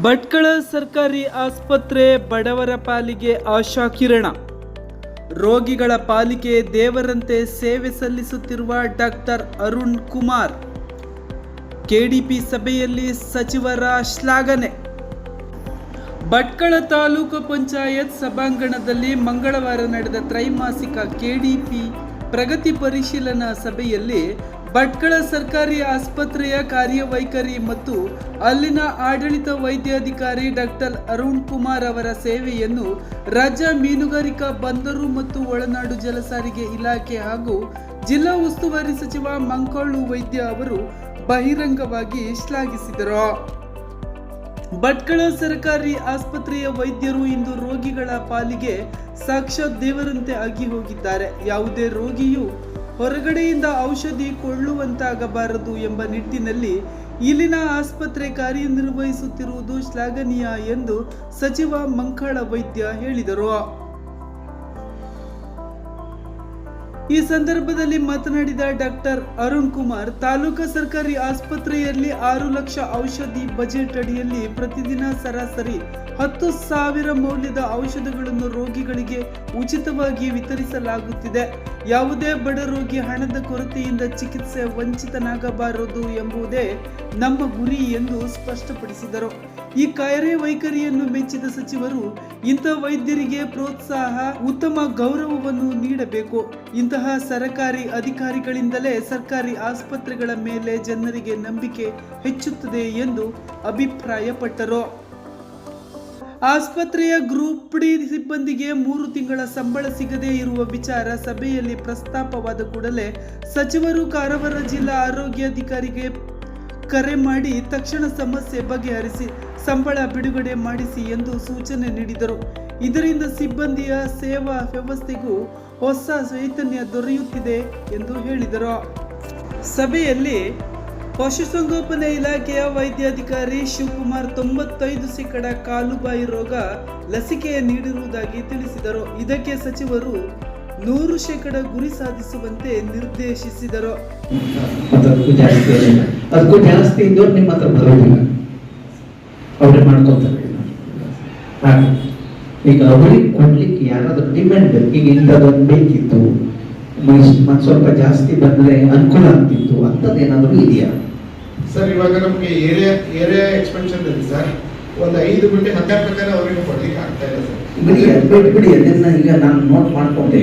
ಭಟ್ಕಳ ಸರ್ಕಾರಿ ಆಸ್ಪತ್ರೆ ಬಡವರ ಪಾಲಿಗೆ ಆಶಾಕಿರಣ ರೋಗಿಗಳ ಪಾಲಿಗೆ ದೇವರಂತೆ ಸೇವೆ ಸಲ್ಲಿಸುತ್ತಿರುವ ಡಾಕ್ಟರ್ ಅರುಣ್ ಕುಮಾರ್. ಕೆಡಿಪಿ ಸಭೆಯಲ್ಲಿ ಸಚಿವರ ಶ್ಲಾಘನೆ ಭಟ್ಕಳ ತಾಲೂಕು ಪಂಚಾಯತ್ ಸಭಾಂಗಣದಲ್ಲಿ ಮಂಗಳವಾರ ನಡೆದ ತ್ರೈಮಾಸಿಕ ಕೆಡಿಪಿ ಪ್ರಗತಿ ಪರಿಶೀಲನಾ ಸಭೆಯಲ್ಲಿ ಭಟ್ಕಳ ಸರ್ಕಾರಿ ಆಸ್ಪತ್ರೆಯ ಕಾರ್ಯವೈಖರಿ ಮತ್ತು ಅಲ್ಲಿನ ಆಡಳಿತ ವೈದ್ಯಾಧಿಕಾರಿ ಡಾಕ್ಟರ್ ಅರುಣ್ ಕುಮಾರ್ ಅವರ ಸೇವೆಯನ್ನು ರಾಜ್ಯ ಮೀನುಗಾರಿಕಾ ಬಂದರು ಮತ್ತು ಒಳನಾಡು ಜಲಸಾರಿಗೆ ಇಲಾಖೆ ಹಾಗೂ ಜಿಲ್ಲಾ ಉಸ್ತುವಾರಿ ಸಚಿವ ಮಂಕಾಳು ವೈದ್ಯ ಅವರು ಬಹಿರಂಗವಾಗಿ ಶ್ಲಾಘಿಸಿದರು. ಭಟ್ಕಳ ಸರ್ಕಾರಿ ಆಸ್ಪತ್ರೆಯ ವೈದ್ಯರು ಇಂದು ರೋಗಿಗಳ ಪಾಲಿಗೆ ಸಾಕ್ಷಾತ್ ದೇವರಂತೆ ಆಗಿ ಹೋಗಿದ್ದಾರೆ. ಯಾವುದೇ ರೋಗಿಯು ಹೊರಗಡೆಯಿಂದ ಔಷಧಿ ಕೊಳ್ಳುವಂತಾಗಬಾರದು ಎಂಬ ನಿಟ್ಟಿನಲ್ಲಿ ಇಲ್ಲಿನ ಆಸ್ಪತ್ರೆ ಕಾರ್ಯನಿರ್ವಹಿಸುತ್ತಿರುವುದು ಶ್ಲಾಘನೀಯ ಎಂದು ಸಚಿವ ಮಂಕಾಳ ವೈದ್ಯ ಹೇಳಿದರು. ಈ ಸಂದರ್ಭದಲ್ಲಿ ಮಾತನಾಡಿದ ಡಾಕ್ಟರ್ ಅರುಣ್ ಕುಮಾರ್, ತಾಲೂಕಾ ಸರ್ಕಾರಿ ಆಸ್ಪತ್ರೆಯಲ್ಲಿ ಆರು ಲಕ್ಷ ಔಷಧಿ ಬಜೆಟ್ ಅಡಿಯಲ್ಲಿ ಪ್ರತಿದಿನ ಸರಾಸರಿ ಹತ್ತು ಸಾವಿರ ಮೌಲ್ಯದ ಔಷಧಗಳನ್ನು ರೋಗಿಗಳಿಗೆ ಉಚಿತವಾಗಿ ವಿತರಿಸಲಾಗುತ್ತಿದೆ. ಯಾವುದೇ ಬಡ ರೋಗಿ ಹಣದ ಕೊರತೆಯಿಂದ ಚಿಕಿತ್ಸೆ ವಂಚಿತನಾಗಬಾರದು ಎಂಬುದೇ ನಮ್ಮ ಗುರಿ ಎಂದು ಸ್ಪಷ್ಟಪಡಿಸಿದರು. ಈ ಕಾರ್ಯವೈಖರಿಯನ್ನು ಮೆಚ್ಚಿದ ಸಚಿವರು, ಇಂಥ ವೈದ್ಯರಿಗೆ ಪ್ರೋತ್ಸಾಹ, ಉತ್ತಮ ಗೌರವವನ್ನು ನೀಡಬೇಕು. ಇಂತಹ ಸರಕಾರಿ ಅಧಿಕಾರಿಗಳಿಂದಲೇ ಸರ್ಕಾರಿ ಆಸ್ಪತ್ರೆಗಳ ಮೇಲೆ ಜನರಿಗೆ ನಂಬಿಕೆ ಹೆಚ್ಚುತ್ತದೆ ಎಂದು ಅಭಿಪ್ರಾಯಪಟ್ಟರು. ಆಸ್ಪತ್ರೆಯ ಗ್ರೂಪ್ ಡಿ ಸಿಬ್ಬಂದಿಗೆ ಮೂರು ತಿಂಗಳ ಸಂಬಳ ಸಿಗದೇ ಇರುವ ವಿಚಾರ ಸಭೆಯಲ್ಲಿ ಪ್ರಸ್ತಾಪವಾದ ಕೂಡಲೇ ಸಚಿವರು ಕಾರವಾರ ಜಿಲ್ಲಾ ಆರೋಗ್ಯಾಧಿಕಾರಿಗೆ ಕರೆ ಮಾಡಿ ತಕ್ಷಣ ಸಮಸ್ಯೆ ಬಗೆಹರಿಸಿ ಸಂಬಳ ಬಿಡುಗಡೆ ಮಾಡಿಸಿ ಎಂದು ಸೂಚನೆ ನೀಡಿದರು. ಇದರಿಂದ ಸಿಬ್ಬಂದಿಯ ಸೇವಾ ವ್ಯವಸ್ಥೆಗೂ ಹೊಸ ಚೈತನ್ಯ ದೊರೆಯುತ್ತಿದೆ ಎಂದು ಹೇಳಿದರು. ಸಭೆಯಲ್ಲಿ ಪಶುಸಂಗೋಪನೆ ಇಲಾಖೆಯ ವೈದ್ಯಾಧಿಕಾರಿ ಶಿವಕುಮಾರ್ ತೊಂಬತ್ತೈದು ಶೇಕಡ ಕಾಲುಬಾಯಿ ರೋಗ ಲಸಿಕೆ ನೀಡಿರುವುದಾಗಿ ತಿಳಿಸಿದರು. ಇದಕ್ಕೆ ಸಚಿವರು ನೂರು ಶೇಕಡ ಗುರಿ ಸಾಧಿಸುವಂತೆ ನಿರ್ದೇಶಿಸಿದರು. ಅದಕ್ಕೂ ಜಾಸ್ತಿ ಇದ್ದವ್ರು ನಿಮ್ಮ ಹತ್ರ ಬರೋದಿಲ್ಲ. ಮಾಡ್ಕೊತಾರೆ ಈಗ ಅವ್ರಿಗೆ ಕೊಡ್ಲಿಕ್ಕೆ ಯಾರಾದ್ರೂ ಡಿಮ್ಯಾಂಡ್ ಈಗ ಇಂಥದ್ದೊಂದು ಬೇಕಿತ್ತು. ಸ್ವಲ್ಪ ಜಾಸ್ತಿ ಬಂದ್ರೆ ಅನುಕೂಲ ಆಗ್ತಿತ್ತು. ಅಂಥದ್ದೇನಾದ್ರೂ ಇದೆಯಾ? ಸರ್ ಇವಾಗ ನಮಗೆ ಏರಿಯಾ ಏರಿಯಾ ಎಕ್ಸ್ಪೆನ್ಷನ್ ಇದೆ ಸರ್ ಒಂದು ಐದು ಗುಂಟೆ ಹತ್ತಾರ ಪ್ರಕಾರ ಅವರಿಗೆ ಕೊಡ್ಲಿಕ್ಕೆ ಆಗ್ತಾ ಇಲ್ಲ ಸರ್. ಬಿಡಿ ಬಿಡಿ ಬಿಡಿ ಅದನ್ನ ಈಗ ನಾನು ನೋಟ್ ಮಾಡ್ಕೊಂಡೆ.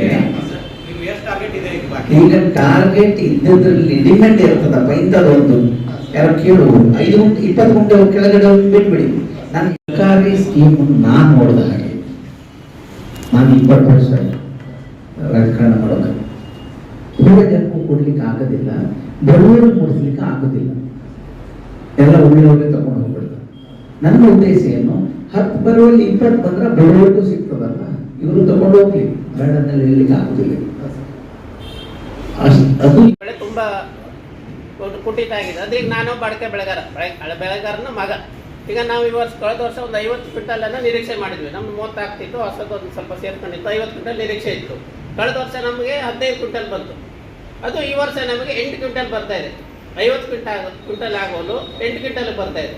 ಈಗ ಟಾರ್ಗೆಟ್ ಇದ್ದದ್ರಲ್ಲಿ ಲಿಮಿಟ್ ಇರ್ತದಪ್ಪ ಇಂಥದ್ದೊಂದು ಯಾರು ಕೇಳುವುದು ಐದು ಗುಂಟೆ ಇಪ್ಪತ್ತು ಗುಂಟೆ ಕೆಳಗಡೆ ಬಿಟ್ಬಿಡಿ. ನನ್ನ ಸರ್ಕಾರಿ ಸ್ಕೀಮ್ ನಾನು ನೋಡಿದ ಹಾಗೆ ನಾನು ಇಪ್ಪತ್ತು ವರ್ಷ ರಾಜಕಾರಣ ಮಾಡೋದು. ತುಂಬ ಜನಕ್ಕೂ ಕೊಡ್ಲಿಕ್ಕೆ ಆಗೋದಿಲ್ಲ ಬಡವರು ಮೂಡಿಸ್ಲಿಕ್ಕೆ ಆಗೋದಿಲ್ಲ. ಎಲ್ಲ ಉಳ್ಳವರೇ ತಗೊಂಡು ಹೋಗ್ಬಿಡ್ತಾರೆ. ನನ್ನ ಉದ್ದೇಶ ಏನು? ಹತ್ತು ಬರುವಲ್ಲಿ ಇಪ್ಪತ್ತು ಬಂದ್ರೆ ಬಡವರಿಗೂ ಸಿಗ್ತದಲ್ಲ ಇವರು ತಗೊಂಡು ಹೋಗ್ಲಿ. ಬೇಡನಲ್ಲಿ ಹೇಳಲಿಕ್ಕೆ ಆಗುದಿಲ್ಲ. ಅದು ಬೆಳೆ ತುಂಬಾ ಕುಟಿತ ಆಗಿದೆ. ಅದ್ರೀಗ ನಾನು ಬಡಕೆ ಬೆಳೆಗಾರ ಬೆಳೆ ಬೆಳೆಗಾರನ ಮಗ. ಈಗ ನಾವು ಈ ವರ್ಷ, ಕಳೆದ ವರ್ಷ ಒಂದು ಐವತ್ತು ಕ್ವಿಂಟಲ್ ಅನ್ನ ನಿರೀಕ್ಷೆ ಮಾಡಿದ್ವಿ. ನಮ್ದು ಮೂವತ್ತಾಗ್ತಿತ್ತು ಹೊಸದು ಒಂದು ಸ್ವಲ್ಪ ಸೇರ್ಕೊಂಡಿತ್ತು. ಐವತ್ತು ಕ್ವಿಂಟಲ್ ನಿರೀಕ್ಷೆ ಇತ್ತು. ಕಳೆದ ವರ್ಷ ನಮಗೆ ಹದಿನೈದು ಕ್ವಿಂಟಲ್ ಬಂತು. ಅದು ಈ ವರ್ಷ ನಮಗೆ ಎಂಟು ಕ್ವಿಂಟಲ್ ಬರ್ತಾ ಇದೆ. ಐವತ್ತು ಕ್ವಿಂಟಾಲ್ ಕ್ವಿಂಟಲ್ ಆಗೋದು ಎಂಟು ಕ್ವಿಂಟಲ್ ಬರ್ತಾ ಇದೆ.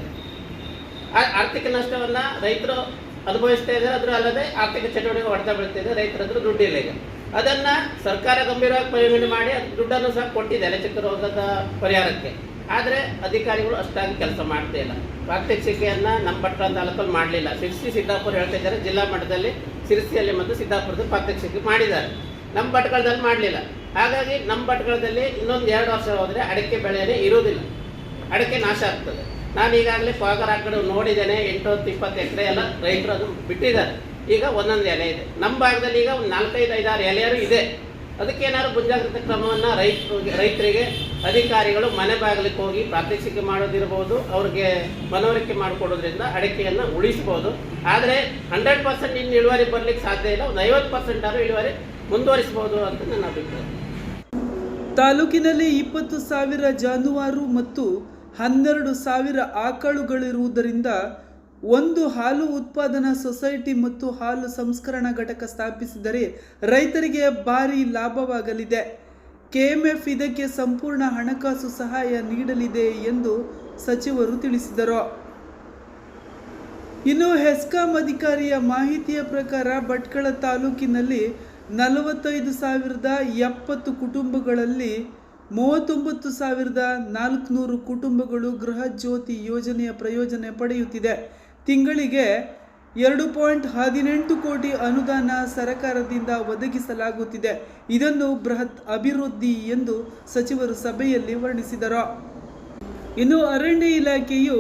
ಆರ್ಥಿಕ ನಷ್ಟವನ್ನ ರೈತರು ಅನುಭವಿಸ್ತಾ ಇದ್ದಾರೆ. ಅದ್ರ ಅಲ್ಲದೆ ಆರ್ಥಿಕ ಚಟುವಟಿಕೆ ಹೊಡೆತ ಬೀಳ್ತಿದೆ ರೈತರ ಹತ್ರ ದುಡ್ಡಿಲ್ಲ ಈಗ. ಅದನ್ನ ಸರ್ಕಾರ ಗಂಭೀರವಾಗಿ ಪರಿಗಣನೆ ಮಾಡಿ ಅದು ದುಡ್ಡನ್ನು ಸಹ ಕೊಟ್ಟಿದೆ ಎಲೆಚಕ್ಕ ರೋಗದ ಪರಿಹಾರಕ್ಕೆ. ಆದರೆ ಅಧಿಕಾರಿಗಳು ಅಷ್ಟಾಗಿ ಕೆಲಸ ಮಾಡ್ತಾ ಇಲ್ಲ. ಪ್ರಾತ್ಯಕ್ಷಿಕೆಯನ್ನ ನಮ್ಮ ಪಟ್ಟಣ ತಾಲೂಕಲ್ಲಿ ಮಾಡಲಿಲ್ಲ. ಶಿರ್ಸಿ ಸಿದ್ದಾಪುರ ಹೇಳ್ತಾ ಇದ್ದಾರೆ. ಜಿಲ್ಲಾ ಮಟ್ಟದಲ್ಲಿ ಶಿರ್ಸಿಯಲ್ಲಿ ಮತ್ತು ಸಿದ್ದಾಪುರದಲ್ಲಿ ಪ್ರಾತ್ಯಕ್ಷಿಕೆ ಮಾಡಿದ್ದಾರೆ. ನಮ್ಮ ಭಟ್ಕಳದಲ್ಲಿ ಮಾಡಲಿಲ್ಲ. ಹಾಗಾಗಿ ನಮ್ಮ ಭಟ್ಕಳದಲ್ಲಿ ಇನ್ನೊಂದು ಎರಡು ವರ್ಷ ಹೋದರೆ ಅಡಿಕೆ ಬೆಳೆಯೇ ಇರುವುದಿಲ್ಲ. ಅಡಿಕೆ ನಾಶ ಆಗ್ತದೆ. ನಾನು ಈಗಾಗಲೇ ಪಾಗರ ಆ ಕಡೆ ನೋಡಿದ್ದೇನೆ ಎಂಟು ಹತ್ತು ಇಪ್ಪತ್ತು ಎಕರೆ ಎಲ್ಲ ರೈತರು ಅದು ಬಿಟ್ಟಿದ್ದಾರೆ. ಈಗ ಒಂದೊಂದು ಎಲೆ ಇದೆ. ನಮ್ಮ ಭಾಗದಲ್ಲಿ ಈಗ ಒಂದು ನಾಲ್ಕೈದು, ಐದಾರು ಎಲೆಯರು ಇದೆ. ಅದಕ್ಕೇನಾದ್ರು ಮುಂಜಾಗ್ರತೆ ಕ್ರಮವನ್ನು ರೈತರು ರೈತರಿಗೆ ಅಧಿಕಾರಿಗಳು ಮನೆ ಬಾಗಿಲಿಗೆ ಹೋಗಿ ಪ್ರಾತ್ಯಕ್ಷಿಕೆ ಮಾಡೋದಿರ್ಬೋದು ಅವ್ರಿಗೆ ಮನವರಿಕೆ ಮಾಡಿಕೊಡೋದ್ರಿಂದ ಅಡಿಕೆಯನ್ನು ಉಳಿಸ್ಬೋದು ಆದರೆ ಹಂಡ್ರೆಡ್ ಪರ್ಸೆಂಟ್ ಇನ್ನು ಇಳುವರಿ ಬರಲಿಕ್ಕೆ ಸಾಧ್ಯ ಇಲ್ಲ. ಒಂದು ಐವತ್ತು ಪರ್ಸೆಂಟ್ ಆದರೂ ಇಳುವರಿ ಮುಂದುವರಿಸ್ಬೋದು ಅಂತ ನನ್ನ ಅಭಿಪ್ರಾಯ. ತಾಲೂಕಿನಲ್ಲಿ ಇಪ್ಪತ್ತು ಸಾವಿರ ಜಾನುವಾರು ಮತ್ತು ಹನ್ನೆರಡು ಸಾವಿರ ಆಕಳುಗಳಿರುವುದರಿಂದ ಒಂದು ಹಾಲು ಉತ್ಪಾದನಾ ಸೊಸೈಟಿ ಮತ್ತು ಹಾಲು ಸಂಸ್ಕರಣಾ ಘಟಕ ಸ್ಥಾಪಿಸಿದರೆ ರೈತರಿಗೆ ಭಾರಿ ಲಾಭವಾಗಲಿದೆ. ಕೆಎಂಎಫ್ ಇದಕ್ಕೆ ಸಂಪೂರ್ಣ ಹಣಕಾಸು ಸಹಾಯ ನೀಡಲಿದೆ ಎಂದು ಸಚಿವರು ತಿಳಿಸಿದರು. ಇನ್ನು ಹೆಸ್ಕಾಂ ಅಧಿಕಾರಿಯ ಮಾಹಿತಿಯ ಪ್ರಕಾರ ಭಟ್ಕಳ ತಾಲೂಕಿನಲ್ಲಿ ನಲವತ್ತೈದು ಸಾವಿರದ ಎಪ್ಪತ್ತು ಕುಟುಂಬಗಳಲ್ಲಿ ಮೂವತ್ತೊಂಬತ್ತು ಸಾವಿರದ ನಾಲ್ಕುನೂರು ಕುಟುಂಬಗಳು ಗೃಹ ಜ್ಯೋತಿ ಯೋಜನೆಯ ಪ್ರಯೋಜನ ಪಡೆಯುತ್ತಿದೆ. ತಿಂಗಳಿಗೆ ಎರಡು ಪಾಯಿಂಟ್ ಹದಿನೆಂಟು ಕೋಟಿ ಅನುದಾನ ಸರಕಾರದಿಂದ ಒದಗಿಸಲಾಗುತ್ತಿದೆ. ಇದನ್ನು ಬೃಹತ್ ಅಭಿವೃದ್ಧಿ ಎಂದು ಸಚಿವರು ಸಭೆಯಲ್ಲಿ ವರ್ಣಿಸಿದರು. ಇನ್ನು ಅರಣ್ಯ ಇಲಾಖೆಯು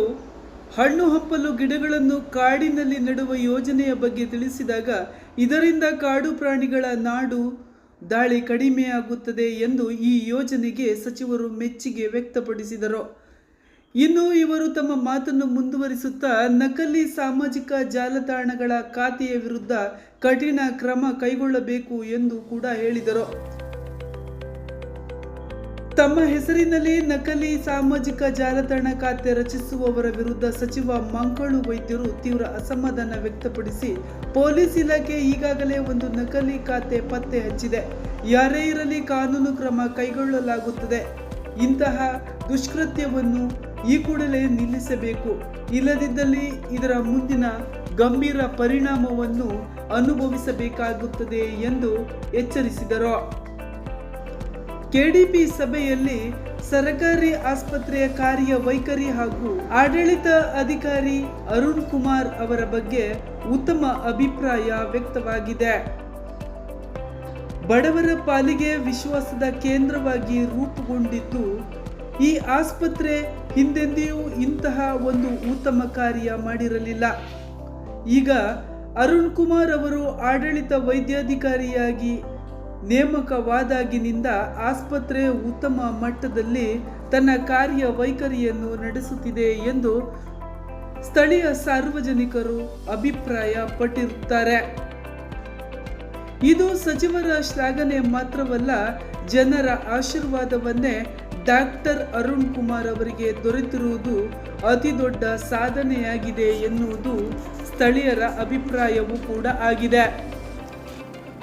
ಹಣ್ಣು ಹಂಪಲು ಗಿಡಗಳನ್ನು ಕಾಡಿನಲ್ಲಿ ನೆಡುವ ಯೋಜನೆಯ ಬಗ್ಗೆ ತಿಳಿಸಿದಾಗ ಇದರಿಂದ ಕಾಡು ಪ್ರಾಣಿಗಳ ನಾಡು ದಾಳಿ ಕಡಿಮೆಯಾಗುತ್ತದೆ ಎಂದು ಈ ಯೋಜನೆಗೆ ಸಚಿವರು ಮೆಚ್ಚುಗೆ ವ್ಯಕ್ತಪಡಿಸಿದರು. ಇನ್ನು ಇವರು ತಮ್ಮ ಮಾತನ್ನು ಮುಂದುವರಿಸುತ್ತಾ ನಕಲಿ ಸಾಮಾಜಿಕ ಜಾಲತಾಣಗಳ ಖಾತೆಯ ವಿರುದ್ಧ ಕಠಿಣ ಕ್ರಮ ಕೈಗೊಳ್ಳಬೇಕು ಎಂದು ಕೂಡ ಹೇಳಿದರು. ತಮ್ಮ ಹೆಸರಿನಲ್ಲಿ ನಕಲಿ ಸಾಮಾಜಿಕ ಜಾಲತಾಣ ಖಾತೆ ರಚಿಸುವವರ ವಿರುದ್ಧ ಸಚಿವ ಮಂಕಳು ವೈದ್ಯರು ತೀವ್ರ ಅಸಮಾಧಾನ ವ್ಯಕ್ತಪಡಿಸಿ ಪೊಲೀಸ್ ಇಲಾಖೆ ಈಗಾಗಲೇ ಒಂದು ನಕಲಿ ಖಾತೆ ಪತ್ತೆ ಹಚ್ಚಿದೆ. ಯಾರೇ ಇರಲಿ ಕಾನೂನು ಕ್ರಮ ಕೈಗೊಳ್ಳಲಾಗುತ್ತದೆ. ಇಂತಹ ದುಷ್ಕೃತ್ಯವನ್ನು ಈ ಕೂಡಲೇ ನಿಲ್ಲಿಸಬೇಕು. ಇಲ್ಲದಿದ್ದಲ್ಲಿ ಇದರ ಮುಂದಿನ ಗಂಭೀರ ಪರಿಣಾಮವನ್ನು ಅನುಭವಿಸಬೇಕಾಗುತ್ತದೆ ಎಂದು ಎಚ್ಚರಿಸಿದರು. ಕೆಡಿಪಿ ಸಭೆಯಲ್ಲಿ ಸರ್ಕಾರಿ ಆಸ್ಪತ್ರೆಯ ಕಾರ್ಯ ವೈಖರಿ ಹಾಗೂ ಆಡಳಿತ ಅಧಿಕಾರಿ ಅರುಣ್ ಕುಮಾರ್ ಅವರ ಬಗ್ಗೆ ಉತ್ತಮ ಅಭಿಪ್ರಾಯ ವ್ಯಕ್ತವಾಗಿದೆ. ಬಡವರ ಪಾಲಿಗೆ ವಿಶ್ವಾಸದ ಕೇಂದ್ರವಾಗಿ ರೂಪುಗೊಂಡಿದ್ದು, ಈ ಆಸ್ಪತ್ರೆ ಹಿಂದೆಂದಿಯೂ ಇಂತಹ ಒಂದು ಉತ್ತಮ ಕಾರ್ಯ ಮಾಡಿರಲಿಲ್ಲ. ಈಗ ಅರುಣ್ ಕುಮಾರ್ ಅವರು ಆಡಳಿತ ವೈದ್ಯಾಧಿಕಾರಿಯಾಗಿ ನೇಮಕವಾದಾಗಿನಿಂದ ಆಸ್ಪತ್ರೆ ಉತ್ತಮ ಮಟ್ಟದಲ್ಲಿ ತನ್ನ ಕಾರ್ಯ ವೈಖರಿಯನ್ನು ನಡೆಸುತ್ತಿದೆ ಎಂದು ಸ್ಥಳೀಯ ಸಾರ್ವಜನಿಕರು ಅಭಿಪ್ರಾಯ ಪಟ್ಟಿರುತ್ತಾರೆ ಇದು ಸಚಿವರ ಶ್ಲಾಘನೆ ಮಾತ್ರವಲ್ಲ, ಜನರ ಆಶೀರ್ವಾದವನ್ನೇ ಡಾಕ್ಟರ್ ಅರುಣ್ ಕುಮಾರ್ ಅವರಿಗೆ ದೊರೆತಿರುವುದು ಅತಿದೊಡ್ಡ ಸಾಧನೆಯಾಗಿದೆ ಎನ್ನುವುದು ಸ್ಥಳೀಯರ ಅಭಿಪ್ರಾಯವೂ ಕೂಡ ಆಗಿದೆ.